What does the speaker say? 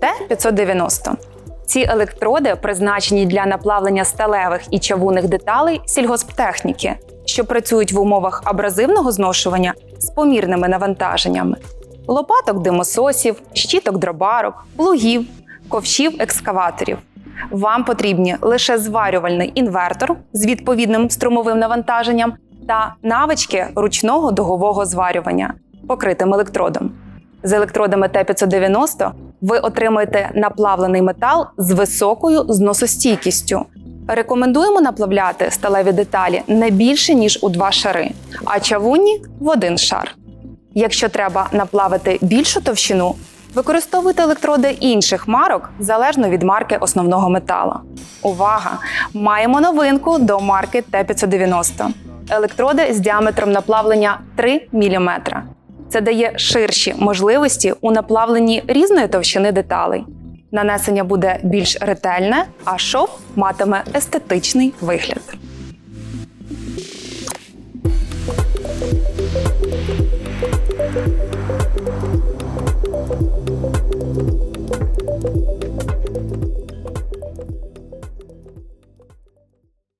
Т-590. Ці електроди призначені для наплавлення сталевих і чавунних деталей сільгосптехніки, що працюють в умовах абразивного зношування з помірними навантаженнями, лопаток димососів, щіток дробарок, плугів, ковшів екскаваторів. Вам потрібні лише зварювальний інвертор з відповідним струмовим навантаженням та навички ручного дугового зварювання, покритим електродом. З електродами Т-590 ви отримаєте наплавлений метал з високою зносостійкістю. Рекомендуємо наплавляти сталеві деталі не більше ніж у два шари, а чавунні в один шар. Якщо треба наплавити більшу товщину, використовуйте електроди інших марок залежно від марки основного метала. Увага! Маємо новинку до марки Т-590. Електроди з діаметром наплавлення 3 мм. Це дає ширші можливості у наплавленні різної товщини деталей. Нанесення буде більш ретельне, а шов матиме естетичний вигляд.